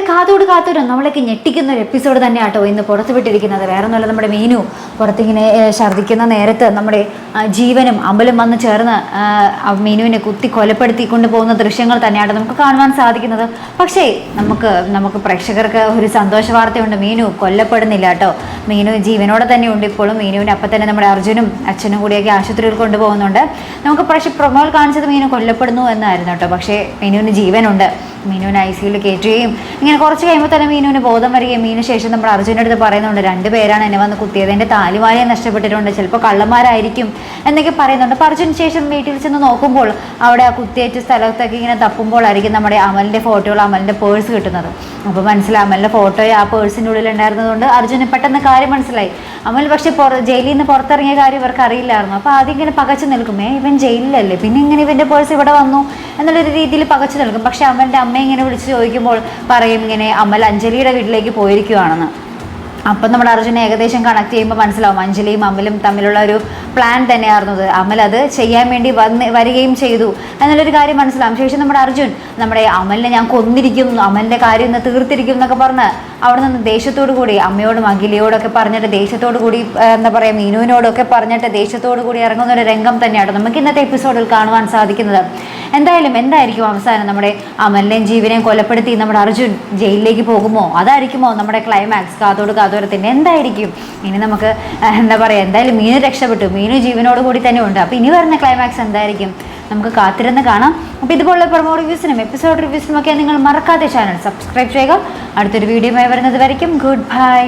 നമ്മുടെ കാതോട് കാത്തൊരു നമ്മളൊക്കെ ഞെട്ടിക്കുന്ന ഒരു എപ്പിസോഡ് തന്നെ ആട്ടോ ഇന്ന് പുറത്ത് വിട്ടിരിക്കുന്നത് വേറെ ഒന്നുമല്ല നമ്മുടെ മീനു പുറത്തിങ്ങനെ ഛർദ്ദിക്കുന്ന നേരത്ത് നമ്മുടെ ജീവനും അമ്പലും വന്ന് ചേർന്ന് മീനുവിനെ കുത്തി കൊലപ്പെടുത്തി കൊണ്ടുപോകുന്ന ദൃശ്യങ്ങൾ തന്നെയാണ് നമുക്ക് കാണുവാൻ സാധിക്കുന്നത്. പക്ഷേ നമുക്ക് നമുക്ക് പ്രേക്ഷകർക്ക് ഒരു സന്തോഷ വാർത്തയുണ്ട് മീനു കൊല്ലപ്പെടുന്നില്ല കേട്ടോ മീനു ജീവനോടെ തന്നെ ഉണ്ട് ഇപ്പോഴും. മീനുവിനെ അപ്പം തന്നെ നമ്മുടെ അർജുനും അച്ഛനും കൂടിയൊക്കെ ആശുപത്രിയിൽ കൊണ്ടുപോകുന്നുണ്ട്. നമുക്ക് പക്ഷേ പ്രൊമോൾ കാണിച്ചത് മീനു കൊല്ലപ്പെടുന്നു എന്നായിരുന്നു കേട്ടോ. പക്ഷേ മീനുവിന് ജീവനുണ്ട്. മീനുവിന് ഐ സിയിൽ കയറ്റുകയും ഇങ്ങനെ കുറച്ച് കഴിയുമ്പോൾ തന്നെ മീനുവിന് ബോധം വരികയും മീനു ശേഷം നമ്മുടെ അർജുന്റെ അടുത്ത് പറയുന്നുണ്ട് രണ്ട് പേരാണ് എന്നെ വന്ന് കുത്തിയത്. എന്റെ താലിമാലയെ നഷ്ടപ്പെട്ടിട്ടുണ്ട്. ചിലപ്പോൾ കള്ളന്മാരായിരിക്കും എന്നൊക്കെ പറയുന്നുണ്ട്. അപ്പോൾ അർജുനു ശേഷം വീട്ടിൽ ചെന്ന് നോക്കുമ്പോൾ അവിടെ ആ കുത്തിയേറ്റ സ്ഥലത്തൊക്കെ ഇങ്ങനെ തപ്പുമ്പോഴായിരിക്കും നമ്മുടെ അമലിന്റെ ഫോട്ടോകൾ അമലിന്റെ പേഴ്സ് കിട്ടുന്നത്. അപ്പോൾ മനസ്സിലായി അമലിന്റെ ഫോട്ടോ ആ പേഴ്സിന്റെ ഉള്ളിൽ ഉണ്ടായിരുന്നതുകൊണ്ട് അർജുന് പെട്ടെന്ന് കാര്യം മനസ്സിലായി. അമൽ പക്ഷേ പുറ ജയിലിൽ നിന്ന് പുറത്തിറങ്ങിയ കാര്യം ഇവർക്ക് അറിയില്ലായിരുന്നു. അപ്പോൾ ആദ്യം ഇങ്ങനെ പകച്ചു നിൽക്കുമേ ഇവൻ ജയിലിലല്ലേ? പിന്നെ ഇങ്ങനെ ഇവന്റെ പേഴ്സ് ഇവിടെ വന്നു? എന്നുള്ളൊരു രീതിയിൽ പകച്ചു നിൽക്കും പക്ഷെ അമലിന്റെ അമ്മ ഇങ്ങനെ വിളിച്ച് ചോദിക്കുമ്പോൾ പറയും ഇങ്ങനെ അമൽ അഞ്ജലിയുടെ വീട്ടിലേക്ക് പോയിരിക്കുവാണെന്ന്. അപ്പം നമ്മുടെ അർജുനെ ഏകദേശം കണക്ട് ചെയ്യുമ്പോൾ മനസ്സിലാവും അഞ്ജലിയും അമ്മലും തമ്മിലുള്ള ഒരു പ്ലാൻ തന്നെയായിരുന്നു അത്. അമൽ അത് ചെയ്യാൻ വേണ്ടി വന്ന് വരികയും ചെയ്തു എന്നുള്ളൊരു കാര്യം മനസ്സിലാവും. ശേഷം നമ്മുടെ അർജുൻ നമ്മുടെ അമലിനെ ഞാൻ കൊന്നിരിക്കും അമലിന്റെ കാര്യം ഇന്ന് തീർത്തിരിക്കും എന്നൊക്കെ പറഞ്ഞ് അവിടെ നിന്ന് ദേഷ്യത്തോടു കൂടി അമ്മയോടും അഖിലയോടൊക്കെ പറഞ്ഞിട്ട് ദേഷ്യത്തോടു കൂടി എന്താ പറയുക മീനുവിനോടൊക്കെ പറഞ്ഞിട്ട് ദേഷ്യത്തോടു കൂടി ഇറങ്ങുന്ന ഒരു രംഗം തന്നെയാണ് നമുക്ക് ഇന്നത്തെ എപ്പിസോഡിൽ കാണുവാൻ സാധിക്കുന്നത്. എന്തായാലും എന്തായിരിക്കും അവസാനം നമ്മുടെ അമലിനെയും ജീവനെയും കൊലപ്പെടുത്തി നമ്മുടെ അർജുൻ ജയിലിലേക്ക് പോകുമോ? അതായിരിക്കുമോ നമ്മുടെ ക്ലൈമാക്സ് കാതോട് കാതോരത്തിന്റെ എന്തായിരിക്കും? ഇനി നമുക്ക് എന്താ പറയുക എന്തായാലും മീനു രക്ഷപ്പെട്ടു. മീനു ജീവനോട് കൂടി തന്നെ ഉണ്ട്. അപ്പോൾ ഇനി വരുന്ന ക്ലൈമാക്സ് എന്തായിരിക്കും? നമുക്ക് കാത്തിരുന്ന് കാണാം. അപ്പോൾ ഇതുപോലുള്ള പ്രൊമോ റിവ്യൂസിനും എപ്പിസോഡ് റിവ്യൂസിനും ഒക്കെ നിങ്ങൾ മറക്കാതെ ചാനൽ സബ്സ്ക്രൈബ് ചെയ്യുക. അടുത്തൊരു വീഡിയോ വരുന്നത് വരയ്ക്കും. Good bye